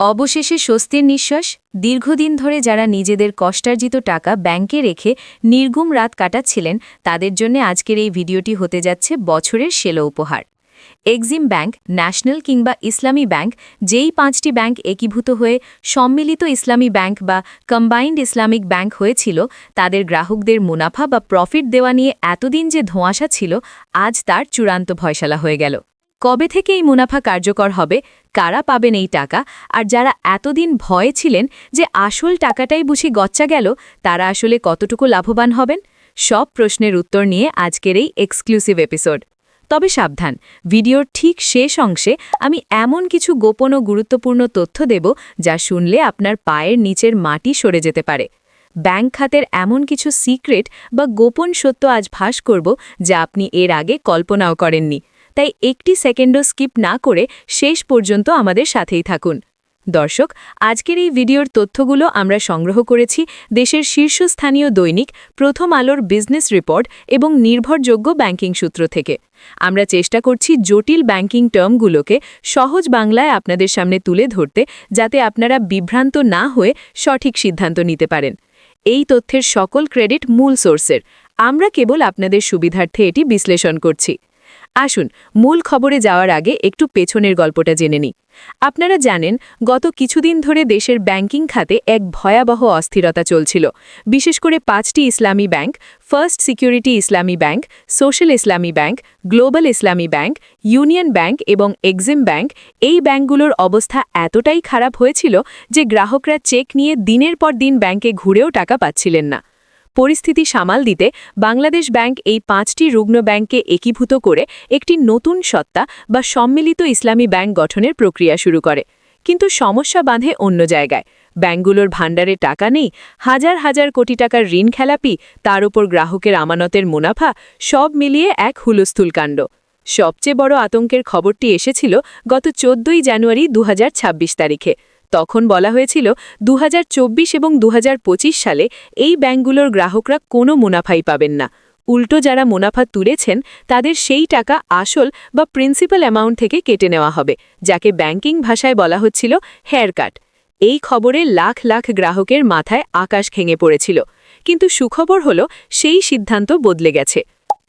অবশেষে স্বস্তির নিঃশ্বাস, দীর্ঘদিন ধরে যারা নিজেদের কষ্টার্জিত টাকা ব্যাংকে রেখে নির্গুম রাত কাটাচ্ছিলেন, তাদের জন্য আজকের এই ভিডিওটি হতে যাচ্ছে বছরের সেলো উপহার। এক্সিম ব্যাংক, ন্যাশনাল কিংবা ইসলামী ব্যাংক, যেই পাঁচটি ব্যাংক একীভূত হয়ে সম্মিলিত ইসলামী ব্যাংক বা কম্বাইন্ড ইসলামিক ব্যাংক হয়েছিল, তাদের গ্রাহকদের মুনাফা বা প্রফিট দেওয়া নিয়ে এতদিন যে ধোঁয়াশা ছিল, আজ তার চূড়ান্ত ভয়শালা হয়ে গেল। কবে থেকে এই মুনাফা কার্যকর হবে কারা পাবেন এই টাকা? আর যারা এতদিন ভয়ে ছিলেন যে আসল টাকাটাই বুঝি গচ্চা গেল, তারা আসলে কতটুকু লাভবান হবেন? সব প্রশ্নের উত্তর নিয়ে আজকের এই এক্সক্লুসিভ এপিসোড তবে সাবধান, ভিডিওর ঠিক শেষ অংশে আমি এমন কিছু গোপন ও গুরুত্বপূর্ণ তথ্য দেব যা শুনলে আপনার পায়ের নিচের মাটি সরে যেতে পারে। ব্যাংক খাতের এমন কিছু সিক্রেট বা গোপন সত্য আজ ভাস করব যা আপনি এর আগে কল্পনাও করেননি। তাই একটি সেকেন্ডও স্কিপ না করে শেষ পর্যন্ত আমাদের সাথেই থাকুন। দর্শক, আজকের এই ভিডিওর তথ্যগুলো আমরা সংগ্রহ করেছি দেশের শীর্ষস্থানীয় দৈনিক, প্রথম আলোর বিজনেস রিপোর্ট এবং নির্ভরযোগ্য ব্যাংকিং সূত্র থেকে। আমরা চেষ্টা করছি জটিল ব্যাংকিং টার্মগুলোকে সহজ বাংলায় আপনাদের সামনে তুলে ধরতে যাতে আপনারা বিভ্রান্ত না হয়ে সঠিক সিদ্ধান্ত নিতে পারেন। এই তথ্যের সকল ক্রেডিট মূল সোর্সের। আমরা কেবল আপনাদের সুবিধার্থে এটি বিশ্লেষণ করছি। আসুন, মূল খবরে যাওয়ার আগে একটু পেছনের গল্পটা জেনে নিই। আপনারা জানেন, গত কিছুদিন ধরে দেশের ব্যাংকিং খাতে এক ভয়াবহ অস্থিরতা চলছিল। বিশেষ করে পাঁচটি Islami bank, first security Islami bank, social Islami bank, global Islami bank, union bank এবং এক্সিম ব্যাংক, এই ব্যাংকগুলোর অবস্থা এতটাই খারাপ হয়েছিল যে গ্রাহকরা চেক নিয়ে দিনের পর দিন ব্যাংকে ঘুরেও টাকা পাচ্ছিলেন না। পরিস্থিতি সামাল দিতে বাংলাদেশ ব্যাংক এই পাঁচটি রুগ্ন ব্যাংককে একীভূত করে একটি নতুন সত্তা বা সম্মিলিত ইসলামী ব্যাংক গঠনের প্রক্রিয়া শুরু করে। কিন্তু সমস্যা বাঁধে অন্য জায়গায়। ব্যাংকগুলোর ভাণ্ডারে টাকা নেই, হাজার হাজার কোটি টাকার ঋণ খেলাপি, তার উপর গ্রাহকের আমানতের মুনাফা, সব মিলিয়ে এক হুলস্থুল কাণ্ড। সবচেয়ে বড় আতঙ্কের খবরটি এসেছিল গত চোদ্দই জানুয়ারি দু হাজার ছাব্বিশ তারিখে। তখন বলা হয়েছিল দু হাজার চব্বিশ এবং দুহাজার পঁচিশ সালে এই ব্যাংকগুলোর গ্রাহকরা কোনো মুনাফাই পাবেন না। উল্টো যারা মুনাফা তুলেছেন, তাদের সেই টাকা আসল বা প্রিন্সিপাল অ্যামাউন্ট থেকে কেটে নেওয়া হবে, যাকে ব্যাংকিং ভাষায় বলা হচ্ছিল হেয়ার কাট এই খবরে লাখ লাখ গ্রাহকের মাথায় আকাশ ভেঙে পড়েছিল। কিন্তু সুখবর হল, সেই সিদ্ধান্ত বদলে গেছে।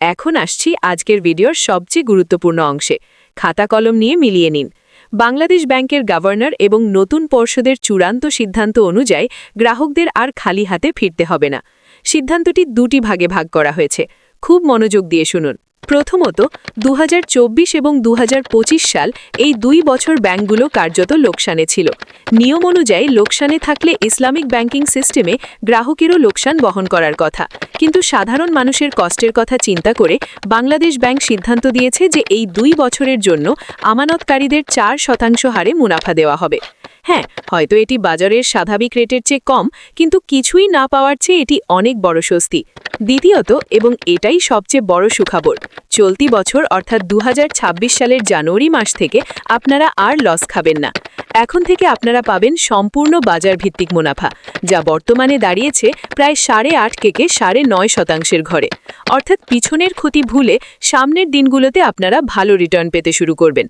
এখন আসছি আজকের ভিডিওর সবচেয়ে গুরুত্বপূর্ণ অংশে। খাতা কলম নিয়ে মিলিয়ে নিন। বাংলাদেশ ব্যাংকের গভর্নর এবং নতুন পর্ষদের চূড়ান্ত সিদ্ধান্ত অনুযায়ী গ্রাহকদের আর খালি হাতে ফিরতে হবে না। সিদ্ধান্তটি দুটি ভাগে ভাগ করা হয়েছে। খুব মনোযোগ দিয়ে শুনুন। প্রথমত, দুহাজার চব্বিশ এবং দুহাজার পঁচিশ সাল এই দুই বছর ব্যাংকগুলো কার্যত লোকসানে ছিল। নিয়ম অনুযায়ী লোকসানে থাকলে ইসলামিক ব্যাংকিং সিস্টেমে গ্রাহকেরও লোকসান বহন করার কথা। কিন্তু সাধারণ মানুষের কষ্টের কথা চিন্তা করে বাংলাদেশ ব্যাংক সিদ্ধান্ত দিয়েছে যে এই দুই বছরের জন্য আমানতকারীদের চার শতাংশ হারে মুনাফা দেওয়া হবে। হ্যাঁ হয়তো এটি বাজারের স্বাভাবিক রেটের চেয়ে কম, কিন্তু কিছুই না পাওয়ার চেয়ে এটি অনেক বড় স্বস্তি। দ্বিতীয়ত, এবং এটাই সবচেয়ে বড় সুখবর, চলতি বছর অর্থাৎ দু হাজার ছাব্বিশ সালের জানুয়ারি মাস থেকে আপনারা আর লস খাবেন না। এখন থেকে আপনারা পাবেন সম্পূর্ণ বাজার ভিত্তিক মুনাফা, যা বর্তমানে দাঁড়িয়েছে প্রায় সাড়ে আট কেকে সাড়ে নয় শতাংশের ঘরে। অর্থাৎ পিছনের ক্ষতি ভুলে সামনের দিনগুলোতে আপনারা ভালো রিটার্ন পেতে শুরু করবেন।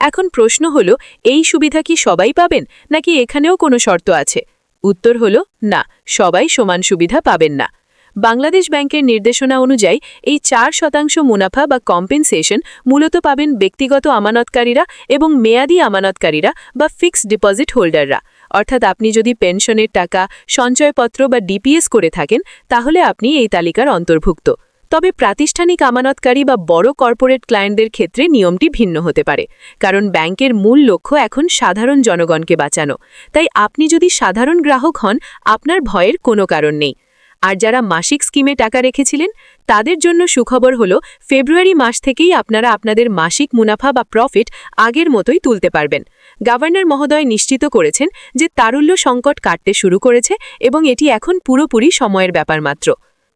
এখন প্রশ্ন হলো, এই সুবিধা কি সবাই পাবেন, নাকি এখানেও কোনো শর্ত আছে? উত্তর হলো, না, সবাই সমান সুবিধা পাবেন না। বাংলাদেশ ব্যাংকের নির্দেশনা অনুযায়ী, এই চার শতাংশ মুনাফা বা কম্পেনসেশন মূলত পাবেন ব্যক্তিগত আমানতকারীরা এবং মেয়াদি আমানতকারীরা বা ফিক্সড ডিপোজিট হোল্ডাররা। অর্থাৎ আপনি যদি পেনশনের টাকা, সঞ্চয়পত্র বা ডিপিএস করে থাকেন, তাহলে আপনি এই তালিকার অন্তর্ভুক্ত। তবে প্রাতিষ্ঠানিক আমানতকারী বা বড় কর্পোরেট ক্লায়েন্টদের ক্ষেত্রে নিয়মটি ভিন্ন হতে পারে, কারণ ব্যাংকের মূল লক্ষ্য এখন সাধারণ জনগণকে বাঁচানো। তাই আপনি যদি সাধারণ গ্রাহক হন, আপনার ভয়ের কোনো কারণ নেই। আর যারা মাসিক স্কিমে টাকা রেখেছিলেন, তাদের জন্য সুখবর হল, ফেব্রুয়ারি মাস থেকেই আপনারা আপনাদের মাসিক মুনাফা বা প্রফিট আগের মতোই তুলতে পারবেন। গভর্নর মহোদয় নিশ্চিত করেছেন যে তারুল্য সংকট কাটতে শুরু করেছে এবং এটি এখন পুরোপুরি সময়ের ব্যাপার মাত্র।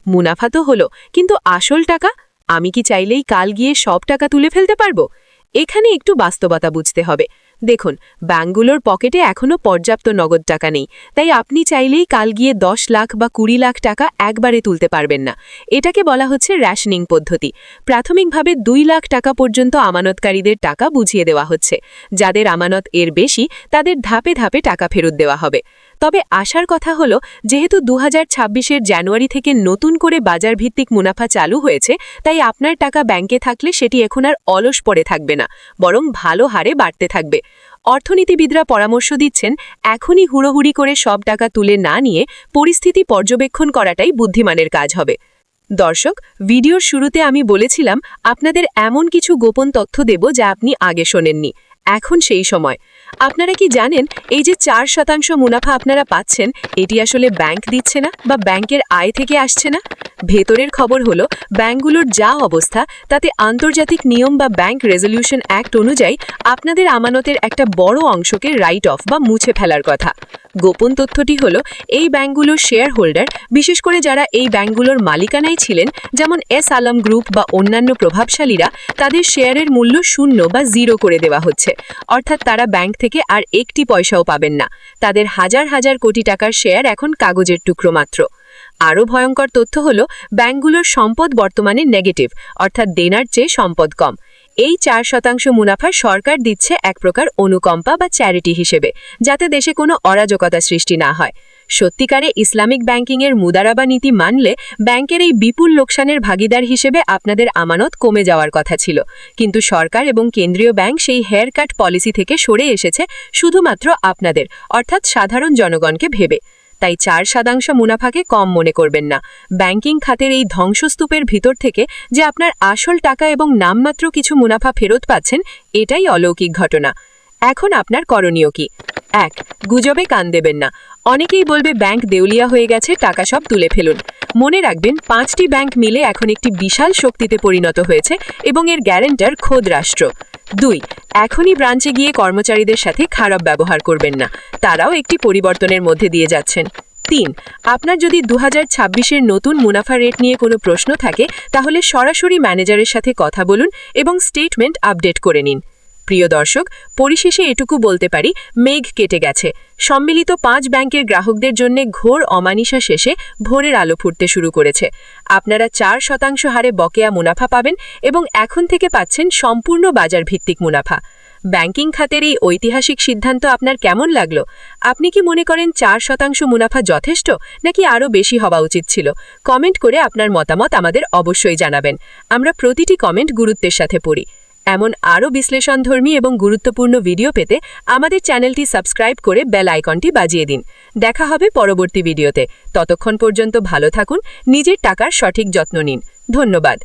মুনাফা তো হলো, কিন্তু আসল টাকা আমি কি চাইলেই কাল গিয়ে সব টাকা তুলে ফেলতে পারব? এখানে একটু বাস্তবতা বুঝতে হবে। দেখুন, ব্যাঙ্কগুলোর পকেটে এখনও পর্যাপ্ত নগদ টাকা নেই, তাই আপনি চাইলেই কাল গিয়ে দশ লাখ বা কুড়ি লাখ টাকা একবারে তুলতে পারবেন না। এটাকে বলা হচ্ছে র্যাশনিং পদ্ধতি। প্রাথমিকভাবে দুই লাখ টাকা পর্যন্ত আমানতকারীদের টাকা বুঝিয়ে দেওয়া হচ্ছে। যাদের আমানত এর বেশি, তাদের ধাপে ধাপে টাকা ফেরত দেওয়া হবে। তবে আশার কথা হলো, যেহেতু দু হাজার জানুয়ারি থেকে নতুন করে বাজার ভিত্তিক মুনাফা চালু হয়েছে, তাই আপনার টাকা ব্যাংকে থাকলে সেটি এখন আর অলস পড়ে থাকবে না, বরং ভালো হারে বাড়তে থাকবে। অর্থনীতিবিদরা পরামর্শ দিচ্ছেন, এখনই হুড়োহুড়ি করে সব টাকা তুলে না নিয়ে পরিস্থিতি পর্যবেক্ষণ করাটাই বুদ্ধিমানের কাজ হবে। দর্শক, ভিডিওর শুরুতে আমি বলেছিলাম, আপনাদের এমন কিছু গোপন তথ্য দেব যা আপনি আগে শোনেননি। এখন সেই সময়। আপনারা কি জানেন, এই যে চার শতাংশ মুনাফা আপনারা পাচ্ছেন, এটি আসলে ব্যাংক দিচ্ছে না বা ব্যাংকের আয় থেকে আসছে না? ভেতরের খবর হলো ব্যাংকগুলোর যা অবস্থা, তাতে আন্তর্জাতিক নিয়ম বা ব্যাংক রেজলিউশন অ্যাক্ট অনুযায়ী আপনাদের আমানতের একটা বড় অংশকে রাইট অফ বা মুছে ফেলার কথা। গোপন তথ্যটি হল, এই ব্যাংকগুলোর শেয়ার হোল্ডার, বিশেষ করে যারা এই ব্যাংকগুলোর মালিকানায় ছিলেন, যেমন এস আলম গ্রুপ বা অন্যান্য প্রভাবশালীরা, তাদের শেয়ারের মূল্য শূন্য বা জিরো করে দেওয়া হচ্ছে। অর্থাৎ তারা ব্যাংক থেকে আর একটি পয়সাও পাবেন না। তাদের হাজার হাজার কোটি টাকার শেয়ার এখন কাগজের টুকরো মাত্র। আরও ভয়ঙ্কর তথ্য হল ব্যাংকগুলোর সম্পদ বর্তমানে নেগেটিভ অর্থাৎ দেনার চেয়ে সম্পদ কম। এই চার শতাংশ মুনাফা সরকার দিচ্ছে এক প্রকার অনুকম্পা বা চ্যারিটি হিসেবে, যাতে দেশে কোনো অরাজকতা সৃষ্টি না হয়। সত্যিকারে ইসলামিক ব্যাংকিংয়ের মুদারাবা নীতি মানলে ব্যাংকের এই বিপুল লোকসানের ভাগিদার হিসেবে আপনাদের আমানত কমে যাওয়ার কথা ছিল। কিন্তু সরকার এবং কেন্দ্রীয় ব্যাংক সেই হেয়ার কাট পলিসি থেকে সরে এসেছে শুধুমাত্র আপনাদের, অর্থাৎ সাধারণ জনগণকে ভেবে। তাই চার শতাংশ মুনাফাকে কম মনে করবেন না। ব্যাংকিং খাতের এই ধ্বংসস্তূপের ভিতর থেকে যে আপনার আসল টাকা এবং নামমাত্র কিছু মুনাফা ফেরত পাচ্ছেন, এটাই অলৌকিক ঘটনা। এখন আপনার করণীয় কি? এক, গুজবে কান দেবেন না। অনেকেই বলবে ব্যাংক দেউলিয়া হয়ে গেছে, টাকা সব তুলে ফেলুন। মনে রাখবেন, পাঁচটি ব্যাংক মিলে এখন একটি বিশাল শক্তিতে পরিণত হয়েছে এবং এর গ্যারেন্টার খোদ রাষ্ট্র। দুই, এখনই ব্রাঞ্চে গিয়ে কর্মচারীদের সাথে খারাপ ব্যবহার করবেন না। তারাও একটি পরিবর্তনের মধ্যে দিয়ে যাচ্ছেন। তিন, আপনার যদি দু হাজার নতুন মুনাফা রেট নিয়ে কোনো প্রশ্ন থাকে, তাহলে সরাসরি ম্যানেজারের সাথে কথা বলুন এবং স্টেটমেন্ট আপডেট করে নিন। প্রিয় দর্শক, পরিশেষে এটুকু বলতে পারি, মেঘ কেটে গেছে। সম্মিলিত পাঁচ ব্যাংকের গ্রাহকদের জন্য ঘোর অমানিসা শেষে ভোরের আলো ফুটতে শুরু করেছে। আপনারা চার শতাংশ হারে বকেয়া মুনাফা পাবেন এবং এখন থেকে পাচ্ছেন সম্পূর্ণ বাজার ভিত্তিক মুনাফা। ব্যাংকিং খাতের এই ঐতিহাসিক সিদ্ধান্ত আপনার কেমন লাগল? আপনি কি মনে করেন চার শতাংশ মুনাফা যথেষ্ট, নাকি আরও বেশি হওয়া উচিত ছিল? কমেন্ট করে আপনার মতামত আমাদের অবশ্যই জানাবেন। আমরা প্রতিটি কমেন্ট গুরুত্বের সাথে পড়ি। এমন আরও বিশ্লেষণধর্মী এবং গুরুত্বপূর্ণ ভিডিও পেতে আমাদের চ্যানেলটি সাবস্ক্রাইব করে বেল আইকনটি বাজিয়ে দিন। দেখা হবে পরবর্তী ভিডিওতে। ততক্ষণ পর্যন্ত ভালো থাকুন, নিজের টাকার সঠিক যত্ন নিন। ধন্যবাদ।